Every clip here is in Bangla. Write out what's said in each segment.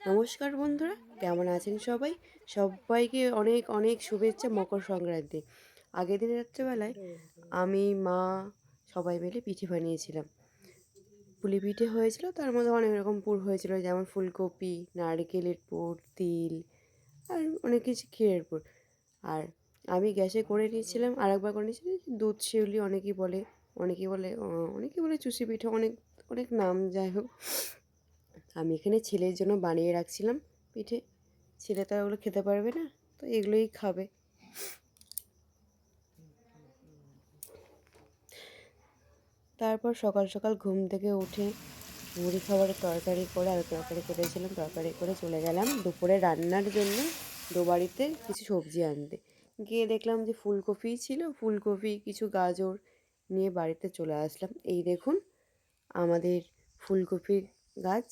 নমস্কার বন্ধুরা, কেমন আছেন সবাই? সবাইকে অনেক অনেক শুভেচ্ছা, মকর সংক্রান্তি। আগের দিন রাত্রেবেলায় আমি, মা সবাই মিলে পিঠে বানিয়েছিলাম। পুলি পিঠে হয়েছিল, তার মধ্যে অনেক রকম পুর হয়েছিল, যেমন ফুলকপি, নারকেলের পুর, তিল, আর অনেক কিছু ক্ষীরের পুর। আর আমি গ্যাসে করে নিয়েছিলাম আর একবার করে নিয়েছিলাম দুধ শিউলি অনেকেই বলে অনেকেই বলে অনেকেই বলে চুষি পিঠে অনেক অনেক নাম, যাই হোক। আমি এখানে ছেলের জন্য বানিয়ে রাখছিলাম পিঠে। ছেলে তো ওগুলো খেতে পারবে না, তো এগুলোই খাবে। তারপর সকাল সকাল ঘুম থেকে উঠে মুড়ি খাবারের তরকারি করে, আলু তরকারি করেছিলাম, তরকারি করে চলে গেলাম দুপুরে রান্নার জন্য দোবাড়িতে কিছু সবজি আনতে। গিয়ে দেখলাম যে ফুলকপি ছিল, ফুলকপি, কিছু গাজর নিয়ে বাড়িতে চলে আসলাম। এই দেখুন, আমাদের ফুলকপির গাছ।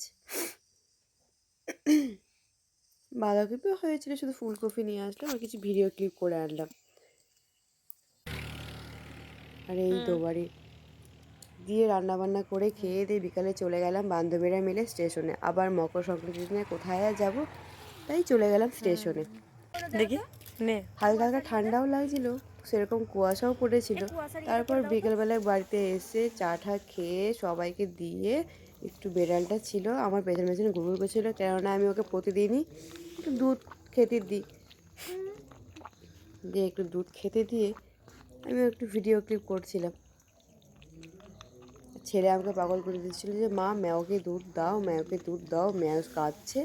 বাঁধাকপিও হয়েছিল শুধু ফুলকপি নিয়ে আসলাম আর কিছু ভিডিও ক্লিপ করে আনলাম। আর এই তো বাড়ি দিয়ে রান্না বান্না করে খেয়ে দিয়ে বিকালে চলে গেলাম বান্ধবীরা মিলে স্টেশনে। আবার মকর সংক্রান্তির দিনে কোথায় আর যাব তাই চলে গেলাম স্টেশনে। দেখি নে। হালকা হালকা ঠান্ডাও লাগছিল। সেরকম কুয়াশাও পড়েছিল। তারপর বিকেলবেলায় বাড়িতে এসে চা ঠা খেয়ে সবাইকে দিয়ে একটু বেড়ালটা ছিল আমার পেছনে পেছনে ঘুরঘুর করছিল কেননা আমি ওকে প্রতিদিনই একটু দুধ খেতে দিই। দিয়ে একটু দুধ খেতে দিয়ে আমি একটু ভিডিও ক্লিপ করছিলাম। ছেলে আমাকে পাগল করে দিচ্ছিল যে মা ম্যাওকে দুধ দাও ম্যাওকে দুধ দাও ম্যাও কাঁদছে।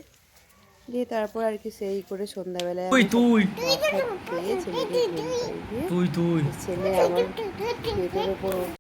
দিয়ে তারপর আর কি সেই করে সন্ধ্যাবেলায় তুই তুই। তুই তুই। ছেলে আমার পেটের ওপর